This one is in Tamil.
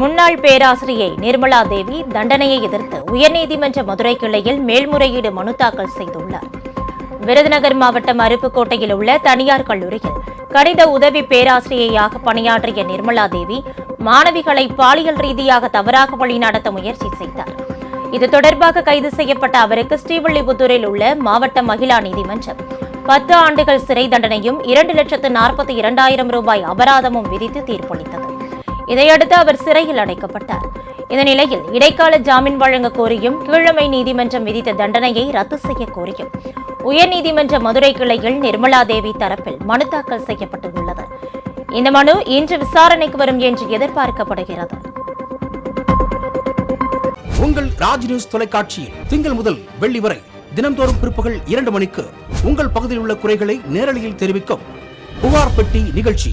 முன்னாள் பேராசிரியை நிர்மலா தேவி தண்டனையை எதிர்த்து உயர்நீதிமன்ற மதுரை கிளையில் மேல்முறையீடு மனு தாக்கல் செய்துள்ளார். விருதுநகர் மாவட்டம் அருப்புக்கோட்டையில் உள்ள தனியார் கல்லூரியில் கணித உதவி பேராசிரியையாக பணியாற்றிய நிர்மலா தேவி மாணவிகளை பாலியல் ரீதியாக தவறாக வழிநடத்த முயற்சி செய்தார். இது தொடர்பாக கைது செய்யப்பட்ட அவருக்கு ஸ்ரீவில்லிபுத்தூரில் உள்ள மாவட்ட மகிழா நீதிமன்றம் பத்து ஆண்டுகள் சிறை தண்டனையும் இரண்டு லட்சத்து நாற்பத்தி இரண்டாயிரம் ரூபாய் அபராதமும் விதித்து தீர்ப்பளித்தது. இதையடுத்து அவர் சிறையில் அடைக்கப்பட்டார். இந்த நிலையில் இடைக்கால ஜாமீன் வழங்க கோரியும் கீழமை நீதிமன்றம் விதித்த தண்டனையை ரத்து செய்ய கோரியும். உயர்நீதிமன்ற மதுரை கிளையில் நிர்மலா தேவி தரப்பில் மனு தாக்கல் செய்யப்பட்டுள்ளது. இந்த மனு இன்று விசாரணைக்கு வரும் என்று எதிர்பார்க்கப்படுகிறது. உங்கள் ராஜ் நியூஸ் தொலைக்காட்சியில் திங்கள் முதல் வெள்ளி வரை தினம்தோறும் பிற்பகல் இரண்டு மணிக்கு உங்கள் பகுதியில் உள்ள குறைகளை நேரலையில் தெரிவிக்கும் புகார் பெட்டி நிகழ்ச்சி.